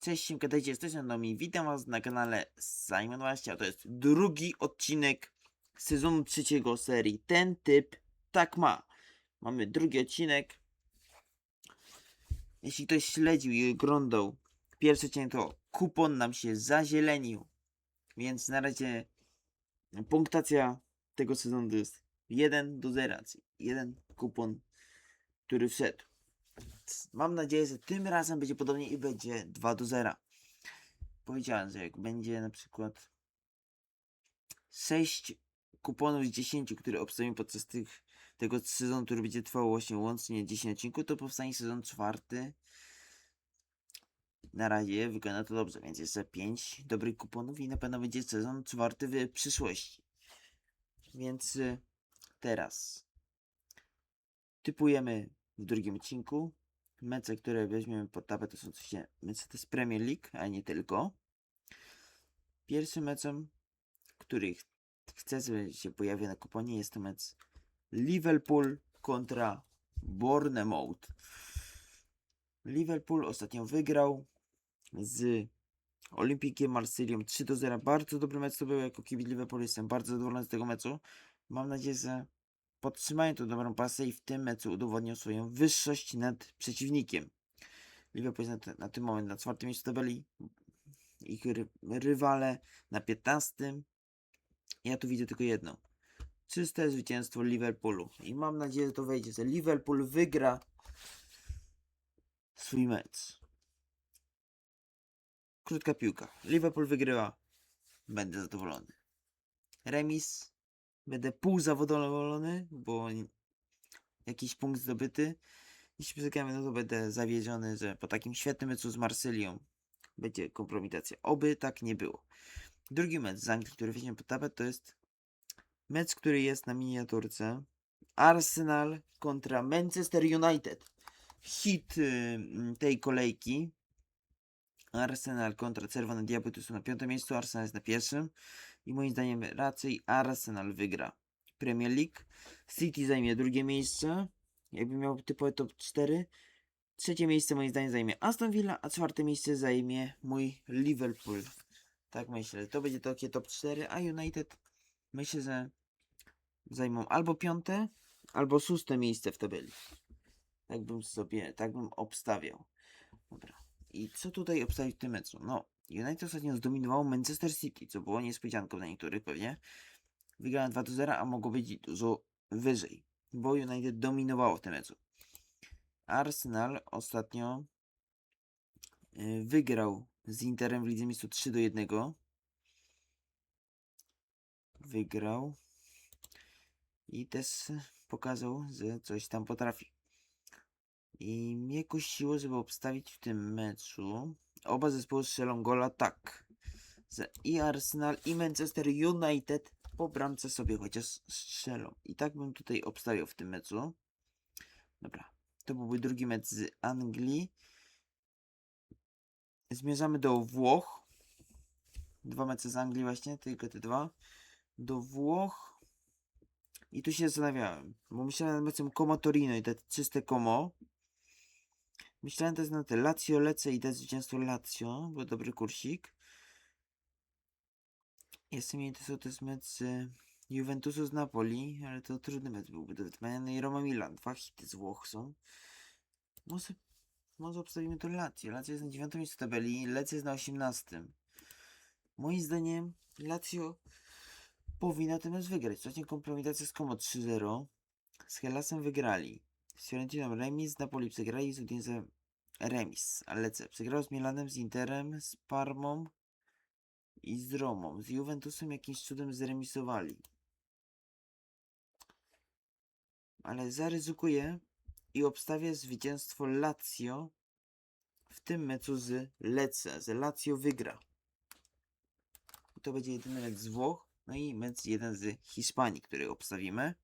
Cześć, siemka, dajcie, jesteś na mi. Witam was na kanale Simon Właśnie, a to jest drugi odcinek sezonu trzeciego serii. Ten typ tak ma. Mamy drugi odcinek. Jeśli ktoś śledził i oglądał pierwszy odcinek, to kupon nam się zazielenił. Więc na razie punktacja tego sezonu to jest 1 do 0. czyli Jeden kupon, który wszedł. Mam nadzieję, że tym razem będzie podobnie i będzie 2 do 0. Powiedziałem, że jak będzie na przykład 6 kuponów z 10, które obstawimy podczas tych, tego sezonu, który będzie trwał właśnie łącznie 10 odcinków, to powstanie sezon czwarty. Na razie wygląda to dobrze, więc jeszcze 5 dobrych kuponów i na pewno będzie sezon czwarty w przyszłości. Więc y, teraz typujemy w drugim odcinku. Mecze, które weźmiemy pod tapetę to są oczywiście mecze jest Premier League, a nie tylko. Pierwszym meczem, który ch- chcę, żeby się pojawił na kuponie jest to mecz Liverpool kontra Bournemouth. Liverpool ostatnio wygrał z Olimpikiem Marsylią 3 do 0. Bardzo dobry mecz to był jako kibic Liverpool. Jestem bardzo zadowolony z tego meczu. Mam nadzieję, że podtrzymają tą dobrą pasę i w tym meczu udowodnią swoją wyższość nad przeciwnikiem. Liverpool jest na, na tym moment na czwartym miejscu tabeli. Ich ry, rywale na 15. Ja tu widzę tylko jedno. Czyste zwycięstwo Liverpoolu. I mam nadzieję, że to wejdzie, że Liverpool wygra swój mecz. Krótka piłka. Liverpool wygrywa. Będę zadowolony. Remis. Będę pół zadowolony, bo jakiś punkt zdobyty. Jeśli przegramy, no to będę zawiedziony, że po takim świetnym meczu z Marsylią będzie kompromitacja. Oby tak nie było. Drugi mecz z Anglii, który weźmiemy pod tapet, to jest mecz, który jest na miniaturce. Arsenal kontra Manchester United. Hit mm, tej kolejki. Arsenal kontra Czerwone Diabły to są na piątym miejscu, Arsenal jest na pierwszym. I moim zdaniem raczej Arsenal wygra Premier League. City zajmie drugie miejsce. Jakbym miał typowe top 4. Trzecie miejsce moim zdaniem zajmie Aston Villa, a czwarte miejsce zajmie mój Liverpool. Tak myślę. To będzie takie top 4, a United myślę, że zajmą albo piąte, albo szóste miejsce w tabeli. Tak bym sobie, tak bym obstawiał. Dobra. I co tutaj obstawić w tym meczu? No, United ostatnio zdominowało Manchester City, co było niespodzianką dla niektórych pewnie. Wygrałem 2 do 0, a mogło być dużo wyżej, bo United dominowało w tym meczu. Arsenal ostatnio y, wygrał z Interem w Lidze Mistrzów 3 do 1. Wygrał i też pokazał, że coś tam potrafi. I mnie kusiło, żeby obstawić w tym meczu. Oba zespoły strzelą gola tak. I Arsenal i Manchester United po bramce sobie chociaż strzelą. I tak bym tutaj obstawiał w tym meczu. Dobra. To byłby drugi mecz z Anglii. Zmierzamy do Włoch. Dwa mecze z Anglii właśnie, tylko te dwa. Do Włoch. I tu się zastanawiałem, bo myślałem nad meczem Como Torino i te czyste Como. Myślałem też na te Lazio lecę i te zwycięstwo Lazio, bo dobry kursik. Jestem interesowany to jest mecz y, Juventusu z Napoli, ale to trudny mecz byłby do wytrzymania. No i Roma Milan, dwa hity z Włoch są. Może, może obstawimy to Lazio. Lazio jest na 9 miejscu tabeli, Lecce jest na 18. Moim zdaniem Lazio powinna ten mecz wygrać. Ostatnio kompromitacja z Como 3-0. Z Hellasem wygrali. Fiorentiną remis, Napoli przegrali, z Udinese remis. A Lecce przegrał z Milanem, z Interem, z Parmą i z Romą. Z Juventusem jakimś cudem zremisowali. Ale zaryzykuję i obstawię zwycięstwo Lazio w tym meczu z Lecce. Z Lazio wygra. I to będzie jedyny mecz z Włoch. No i mecz jeden z Hiszpanii, który obstawimy.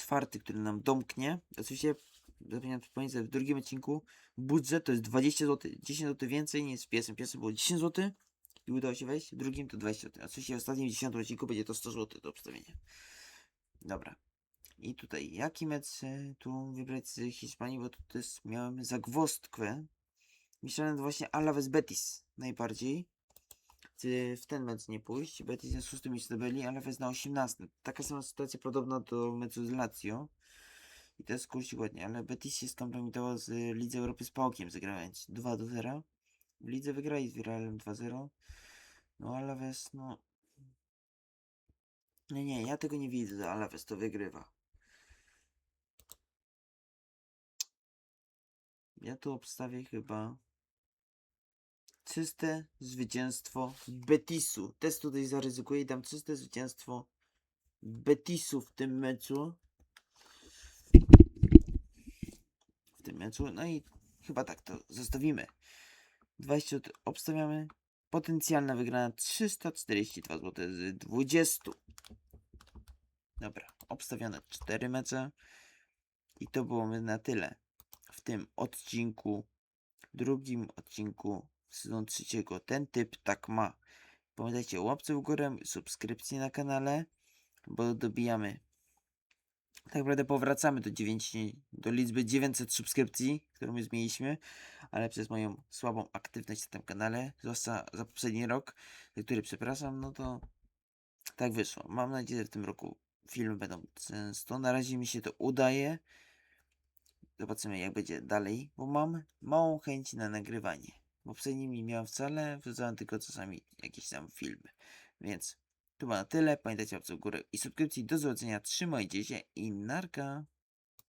Czwarty, który nam domknie. Oczywiście zapomniałem przypomnieć, że w drugim odcinku budżet to jest 20 zł. 10 zł więcej niż w pierwszym. Pierwszym było 10 zł i udało się wejść. W drugim to 20 zł. Oczywiście w ostatnim 10 odcinku będzie to 100 zł do obstawienia. Dobra. I tutaj, jaki mecz e, tu wybrać z Hiszpanii, bo tu też miałem zagwozdkę Myślałem właśnie Alaves Betis najbardziej. Czy w ten mecz nie pójść. Betis na szóstym miejscu zdobyli, Alaves na 18. Taka sama sytuacja podobna do meczu z Lazio. I jest kurczę ładnie, ale Betis się skompromitował z Lidze Europy z Pałkiem, zagrając 2 do 0. W lidze wygrali z Villarrealem 2-0. No Alaves, no... Nie, nie, ja tego nie widzę, Alaves to wygrywa. Ja tu obstawię chyba czyste zwycięstwo Betisu. Też tutaj zaryzykuję i dam czyste zwycięstwo Betisu w tym meczu. W tym meczu. No i chyba tak to zostawimy. 20 od- obstawiamy. Potencjalna wygrana 342 zł z 20. Dobra, obstawione 4 mecze. I to było na tyle w tym odcinku, drugim odcinku sezonu trzeciego. Ten typ tak ma. Pamiętajcie o łapce w górę, subskrypcji na kanale, bo dobijamy. Tak naprawdę powracamy do 9, do liczby 900 subskrypcji, którą już mieliśmy, ale przez moją słabą aktywność na tym kanale, zwłaszcza za poprzedni rok, za który przepraszam, no to tak wyszło. Mam nadzieję, że w tym roku filmy będą często. Na razie mi się to udaje. Zobaczymy jak będzie dalej, bo mam małą chęć na nagrywanie. W poprzednim nie miałem wcale, wrzucałem tylko czasami jakieś tam filmy. Więc to było na tyle. Pamiętajcie o górę i subskrypcji. Do zobaczenia. Trzymajcie się i narka.